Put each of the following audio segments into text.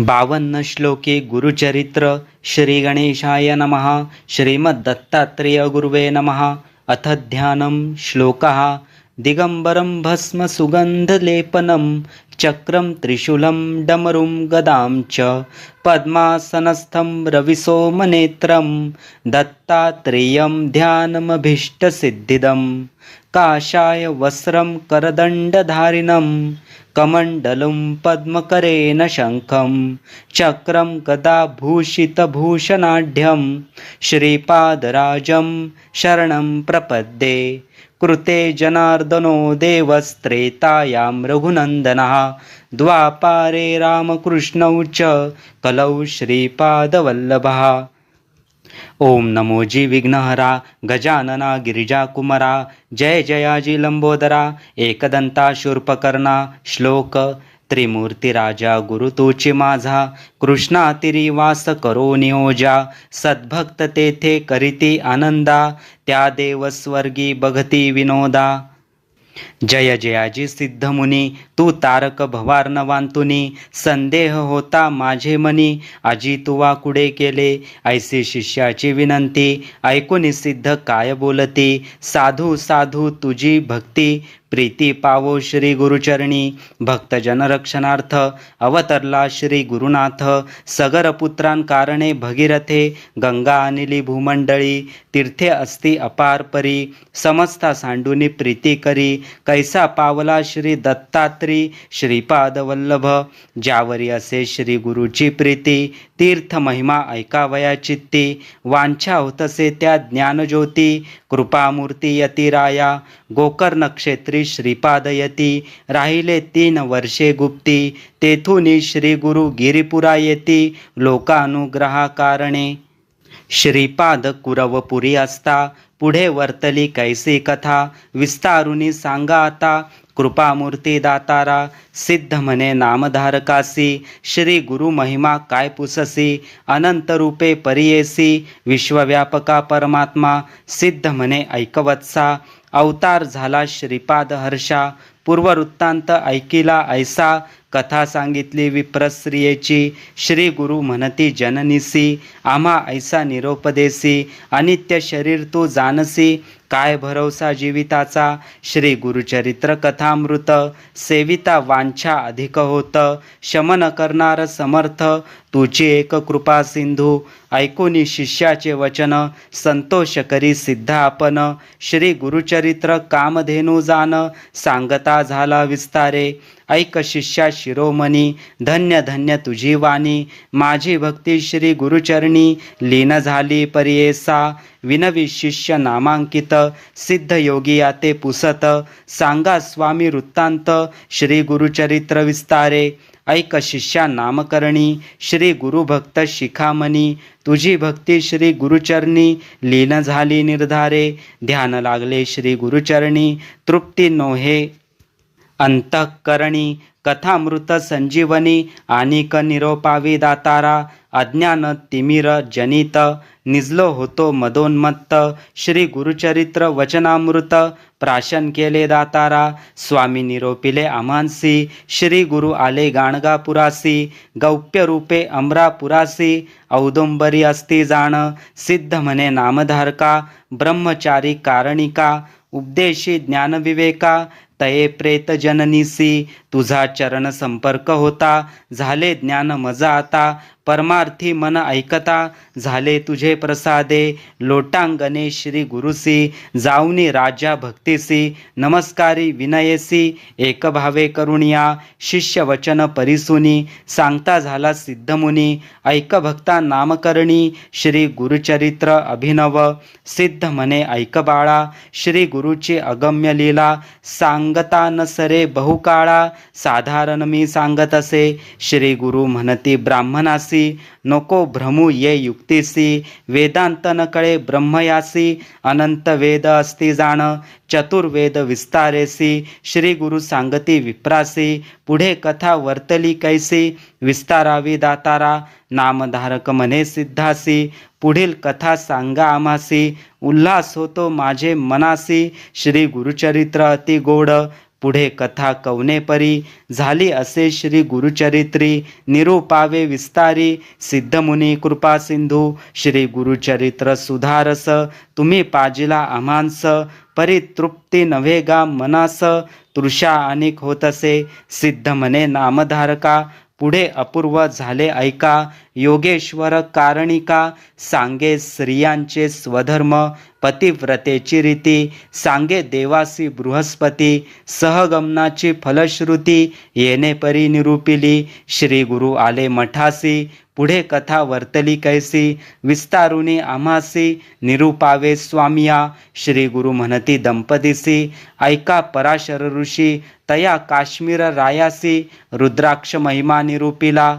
बावन्न श्लोके गुरुचरित्र श्री गणेशाय नमः। श्रीमद्दत्तात्रेय गुरुवे नमः। अथ ध्यानं श्लोकः। दिगम्बरं भस्मसुगन्धलेपनं चक्रं त्रिशूलं डमरुं गदां च पद्मासनस्थं रविसोमनेत्रं दत्तात्रेयं ध्यानमभीष्टसिद्धिदं काषाय वस्त्रं करदण्डधारिणं कमण्डलुं पद्मकरेण शङ्खं चक्रं गदाभूषितभूषणाढ्यं श्रीपादराजं शरणं प्रपद्ये कृते जनार्दनो देवस्त्रेतायां रघुनन्दनः। द्वापारे रामकृष्णौ च कलौ श्रीपादवल्लभः। ओम नमोजी विघ्नहरा गजानना गिरिजाकुमरा जय जयाजी लंबोदरा एकदंता शूर्पकर्णा श्लोक त्रिमूर्ती राजा गुरु तूची माझा. कृष्णा तिरी वास करो नियोजा. सद्भक्त तेथे करीती आनंदा. त्या देव स्वर्गी बघती विनोदा. जय जयाजी सिद्ध मुनी. तू तारक भवार्णवांतुनी संदेह होता माझे मनी. आजी तुवा कुडे केले? ऐसी शिष्याची विनंती. ऐकून सिद्ध काय बोलती? साधू साधू तुझी भक्ती. प्रीती पावो श्री गुरुचरणी भक्तजन रक्षणार्थ अवतरला श्री गुरुनाथ सगरपुत्रां कारणे भगीरथे गंगा अनिली भूमंडळी तीर्थे असती अपार परी समस्ता सांडुनी प्रीती करी कैसा पावला श्री दत्तात्री श्रीपाद वल्लभ ज्यावरी असे श्री गुरुची प्रीती तीर्थ महिमा ऐकावया चित्ती वांछा होतसे त्या ज्ञानज्योती कृपामूर्ती यतिराया गोकर्ण क्षेत्री श्रीपादयती. राहिले तीन वर्षे गुप्ती. तेथून श्री गुरु गिरिपुरा येती लोकानुग्रहा कारणे श्रीपाद कुरवपुरी असता. पुढे वर्तली कैसी कथा. विस्तारुनी सांगा आता. कृपामूर्ती दातारा. सिद्ध म्हणे नामधारकासी. श्री गुरु महिमा काय पुससी. अनंत रूपे परियेसी विश्वव्यापका परमात्मा. सिद्ध म्हणे ऐकवत्सा. अवतार झाला श्रीपाद हर्षा. पूर्ववृत्तांत ऐकिला ऐसा कथा सांगितली विप्रस्त्रियेची श्री गुरु म्हणती जननिसी आम्हा ऐसा निरोपदेसी अनित्य शरीर तू जानसी काय भरवसा जीविताचा श्री गुरुचरित्र कथामृत सेविता वांछा अधिक होत शमन करणार समर्थ तुझी एक कृपा सिंधू ऐकूनी शिष्याचे वचन संतोष करी सिद्ध आपण श्री गुरुचरित्र कामधेनू जान सांगता झाला विस्तारे. ऐक शिष्या शिरोमणी धन्य धन्य तुझी वाणी. माझी भक्ती श्री गुरुचरणी लीन झाली परियेसा. विनवी शिष्य नामांकित सिद्ध योगी आते पुसत. सांगा स्वामी वृत्तांत श्री गुरुचरित्र विस्तारे. ऐक शिष्या नामकरणी श्री गुरुभक्त शिखामणी. तुझी भक्ती श्री गुरुचरणी लीन झाली निर्धारे. ध्यान लागले श्री गुरुचरणी तृप्ती नोहे. अंतःकरणी कथामृत संजीवनी आणिक निरोपावी दातारा अज्ञान तिमिर जनित निजलो होतो मदोन्मत्त श्री गुरुचरित्र वचनामृत प्राशन केले दातारा स्वामी निरोपिले आमांसी श्री गुरु आले गाणगापुरासी गौप्य रूपे अमरापुरासी औदुंबरी असती जाण सिद्ध म्हणे नामधारका ब्रह्मचारी कारणिका उपदेशी ज्ञानविवेका तये प्रेत जननीसी तुझा चरण संपर्क होता झाले ज्ञान मजा आता परमार्थी मन ऐकता झाले तुझे प्रसादे. लोटांगणे श्री गुरुसी जाऊनी राजा भक्तीसी नमस्कारी विनयसी एकभावे करुणिया शिष्य वचन परिसुनी. सांगता झाला सिद्धमुनी ऐक भक्ता नामकरणी. श्री गुरुचरित्र अभिनव सिद्ध म्हणे ऐक बाळा. श्री गुरुची अगम्य लीला सांगता नसरे बहुकाळा. साधारण मी सांगत असे. श्री गुरु म्हणती ब्राह्मणासी. नको भ्रमू ये युक्तीसी वेदांत न कळे ब्रह्मयासी अनंत वेद असती जाण चतुर्वेद विस्तारेसी श्री गुरु सांगती विप्रासी पुढे कथा वर्तली कैसी विस्तारावी दातारा नामधारक मने सिद्धासी पुढील कथा सांगा आमासी उल्हास होतो माझे मनासी श्री गुरुचरित्र अति गोड पुढे कथा कवनेपरी झाली असे श्री गुरुचरित्री. निरूपावे विस्तारी. सिद्धमुनी कृपा सिंधू. श्री गुरुचरित्र सुधारस. तुम्ही पाजिला आम्हांस परितृप्ती नव्हे गा मनास. तृषा अनेक होतसे. सिद्ध मने नामधारका. पुढे अपूर्व झाले ऐका. योगेश्वर कारणिका सांगे स्त्रियांचे स्वधर्म पतिव्रतेची रीती सांगे देवासी बृहस्पती सहगमनाची फलश्रुती येणे परी निरूपिली श्री गुरु आले मठासी पुढे कथा वर्तली कैसी विस्तारुनी आम्हासी निरूपावे स्वामिया श्री गुरु म्हणती दंपतीसी ऐका पराशर ऋषी तया काश्मीर रायासी रुद्राक्ष महिमा निरूपिला.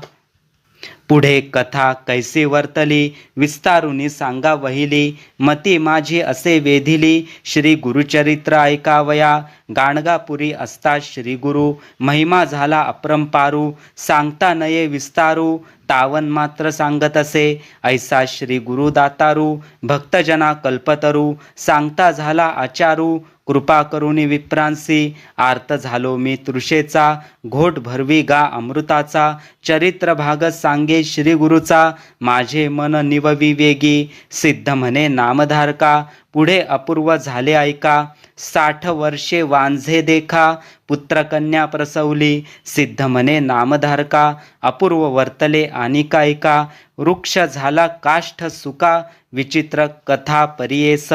पुढे कथा कैसी वर्तली विस्तारुनी सांगा वहिली मती माझी असे वेधिली श्री गुरुचरित्र ऐकावया गाणगापुरी असता श्री गुरु महिमा झाला अप्रंपारू सांगता नये विस्तारू तावन मात्र सांगत असे ऐसा श्री गुरु दातारू भक्तजना कल्पतरू सांगता झाला आचारू कृपा करुणी विप्रांसी आर्त झालो मी तृषेचा घोट भरवी गा अमृताचा चरित्र भाग सांगे श्री गुरुचा माझे मन निववी वेगी सिद्ध म्हणे नामधारका पुढे अपूर्व झाले ऐका साठ वर्षे वांझे देखा पुत्रकन्या प्रसवली सिद्ध म्हणे नामधारका अपूर्व वर्तले आणि ऐका वृक्ष झाला काष्ठ सुका विचित्र कथा परियेस.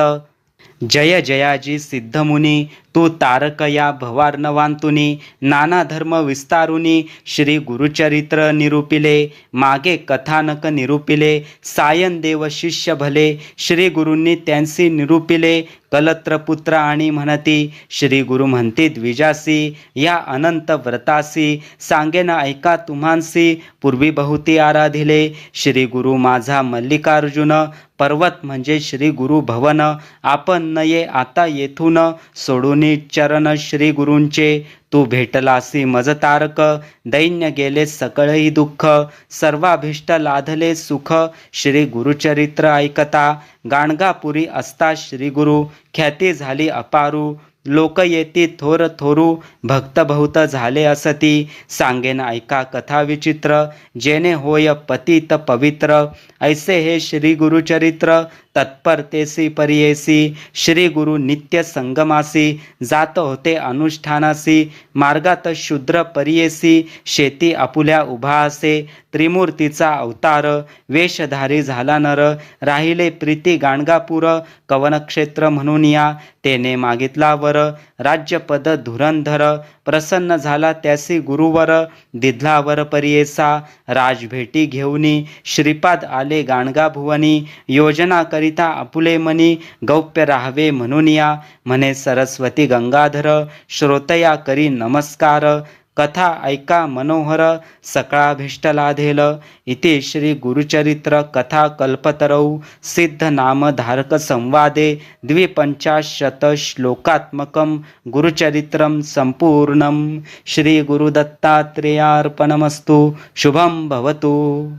जय जयाजी सिद्धमुनी तू तारक या भवार्णवांतुनी नाना धर्म विस्तारुनी श्री गुरुचरित्र निरूपिले मागे कथानक निरूपिले सायन देव शिष्य भले श्री गुरूंनी त्यांसी निरूपिले कलत्र पुत्र आणि म्हणती श्री गुरु म्हणती द्विजासी या अनंत व्रतासी सांगेन ऐका तुम्हांसी पूर्वी बहुती आराधिले श्री गुरु माझा मल्लिकार्जुन पर्वत म्हणजे श्री गुरु भवन आपण नये. आता येथून सोडून चरण श्री गुरूंचे. तू भेटलासी मजतारक. दैन्य गेले सकळही दुःख. सर्वाभिष्ट लाधले सुख. श्री गुरुचरित्र ऐकता. गाणगापुरी असता श्री गुरु. ख्याती झाली अपारू. लोक येती थोर थोरू भक्त बहुत झाले असती. सांगेन ऐका कथा विचित्र जेने होय पतित पवित्र. ऐसे हे श्री गुरुचरित्र तत्परतेसी परियेसी. श्री गुरु नित्य संगमासी जात होते अनुष्ठानासी. मार्गात शूद्र परियेसी शेती आपुल्या उभा असे. त्रिमूर्तीचा अवतार वेशधारी झाला नर. राहिले प्रीती गाणगापूर कवनक्षेत्र म्हणून या. तेने मागितला वर. राज्यपद धुरंधर प्रसन्न झाला त्यासी गुरुवर दिधलावर परियेसा राजभेटी घेऊनी श्रीपाद आले गाणगा भुवनी योजना करिता आपुले मनी गौप्य राहावे म्हणून या म्हणे सरस्वती गंगाधर श्रोतया करी नमस्कार कथा ऐका मनोहर सकळाभीष्टलाधेल. इति श्री गुरुचरित्र कथा कल्पतरौ सिद्ध नाम धारक संवादे द्विपंचाशत श्लोकात्मकं गुरुचरित्रं सम्पूर्णं श्री गुरुदत्तात्रेयार्पणमस्तु शुभं भवतु.